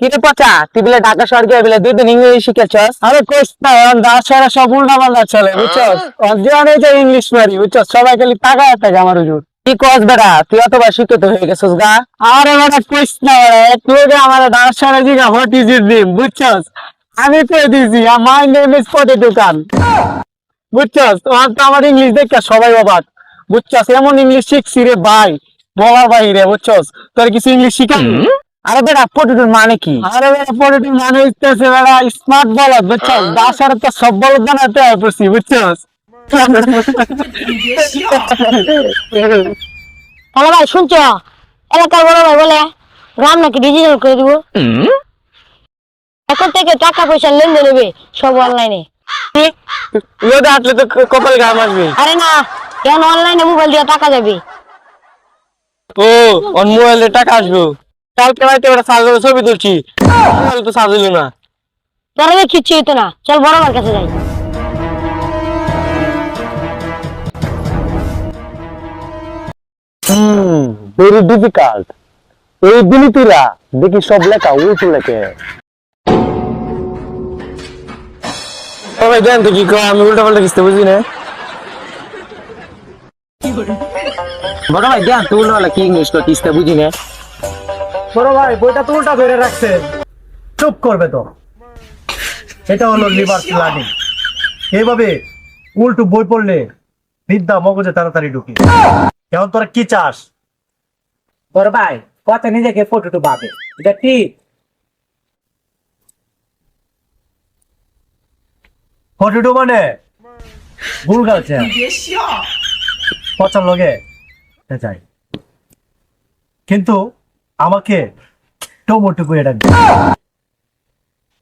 কিরে পচা তুই বলে ঢাকা শহর গিয়ে বলে দুই দিন ইংরেজি শিখেছস? আরে কোচ না দাস ছাড়া সব উল্টা পাল্টা চলে বুঝছস? যে ইংলিশ মারি বুঝছস? সবাই খালি টাকা আমার হুজুর। কি কস বেটা? তুই অতবার শিক্ষিত হয়ে গেছিস গা। আরে কোচ না তুই যে আমার দাস ছাড়া জিগা হোয়াট ইজ ইট নেম বুঝছস? আমি তো দিছি মাই নেম ইজ পটে দোকান বুঝছস? তোমার তো আমার ইংলিশ দেখে সবাই অবাক। বুঝছস এমন ইংলিশ শিখছি রে ভাই বলার বাইরে বুঝছস? তোর কিছু ইংলিশ শিখাই আরে বেটা পটুটুর মানে কি? আরে বেটা মানে হইতেছে বেটা স্মার্ট বলদ বুঝছস? দাসার তো সব বলদ বানাতে হয় পড়ছি বুঝছস? হ্যালো ভাই শুনছ? এলাকার বড় ভাই বলে গ্রাম নাকি ডিজিটাল করে দিব? এখন থেকে টাকা পয়সা লেনদেন নেবে সব অনলাইনে রোদে হাঁটলে তো কপাল ঘাম আসবে। আরে না কেন অনলাইনে মোবাইল দিয়ে টাকা যাবে। ও অন মোবাইলে টাকা আসবে। কালকে রাইতে ওটা সাজলে ছবি তুলছি। তো সাজলো না। তোরা দেখি কিচ্ছু হইতো না। চল বড় কাছে যাই। ভেরি ডিফিকাল্ট এই বিলিতিরা দেখি সব লেখা উল্টো লেখে। সবাই দেন তো কি কয় আমি উল্টা পাল্টা কিছু বুঝি না। বড় ভাই দেখ তুই উল্টো কি ইংলিশ করতিস তা বুঝি না। বড় ভাই বইটা তো উল্টা ধরে রাখছে। চুপ করবে তো। এটা হলো লিভার এইভাবে উল্টো বই পড়লে বিদ্যা মগজে তাড়াতাড়ি ঢুকি। এখন তোরা কি চাস? বড় ভাই কত নিজেকে ফটো ভাবে এটা ঠিক ফটো মানে? ভুল গালছে পচার লগে। যাই। কিন্তু আমাকে টমোটুকু এটা দিন।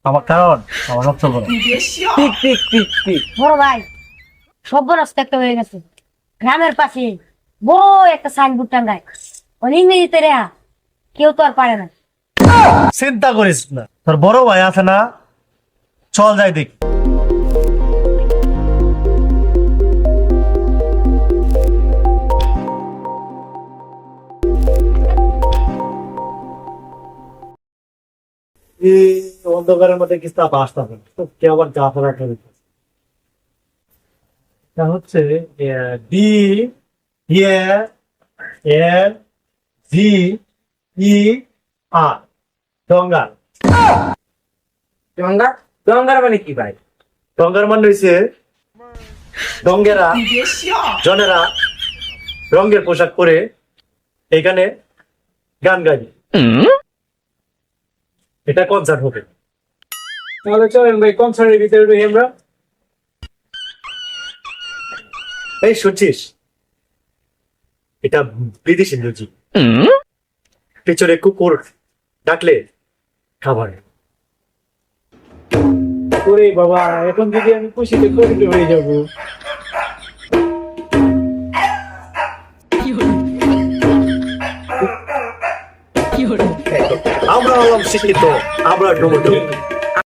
আমার কারণ আমার রক্ত বড় ঠিক ঠিক ঠিক ঠিক বড় ভাই সব রাস্তা একটা হয়ে গেছে। গ্রামের পাশে বড় একটা সাইনবোর্ড টাঙ্গায়। ওই ইংরেজিতে রেহা কেউ তো আর পারে না। চিন্তা করিস না। তোর বড় ভাই আছে না চল যাই দেখি। এই অন্ধকারের মধ্যে কিছু আসতে হবে কে আবার গা ফেরা করে হচ্ছে D N G E R. ডঙ্গার Ganga গঙ্গার মানে কি ভাই? ডঙ্গার মানে হয়েছে ডঙ্গেরা জনেরা রঙের পোশাক পরে এখানে গান গাইবে। এটা কনসার্ট হবে। তাহলে চলেন ভাই কনসার্টের ভিতরে ঢুকি আমরা। এই শুনছিস? এটা বিদেশি মিউজিক পেছনে কুকুর ডাকলে খাবার। ওরে বাবা এখন যদি আমি খুশিতে করিতে হয়ে যাব। আমরা হলাম শিক্ষিত আমরা ডোমো